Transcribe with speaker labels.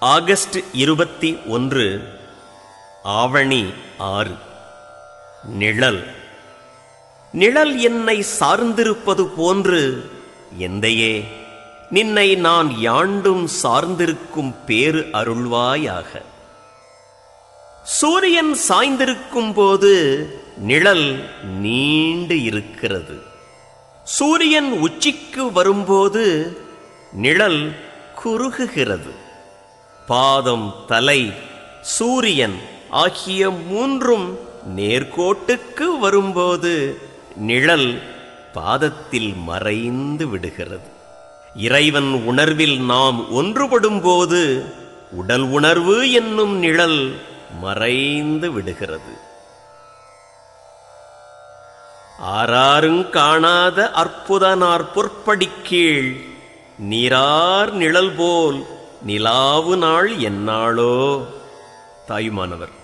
Speaker 1: August இருபத்தி ஒன்று ஆவணி ஆறு. நிழல். நிழல் என்னை சார்ந்திருப்பது போன்று எந்தையே நின்னை நான் யாண்டும் சார்ந்திருக்கும் பேறு அருள்வாயாக. சூரியன் சாய்ந்திருக்கும் போது நிழல் நீண்டு இருக்கிறது. சூரியன் உச்சிக்கு வரும்போது நிழல் குறுகுகிறது. பாதம் தலை சூரியன் ஆகிய மூன்றும் நேர்கோட்டுக்கு வரும்போது நிழல் பாதத்தில் மறைந்து விடுகிறது. இறைவன் உணர்வில் நாம் ஒன்றுபடும்போது உடல் உணர்வு என்னும் நிழல் மறைந்து விடுகிறது. ஆறாருங் காணாத அற்புதனார் பொற்படிக்கீழ் நீரார் நிழல் போல் நிலாவு நாள் என்னாளோ? தாயுமானவர்.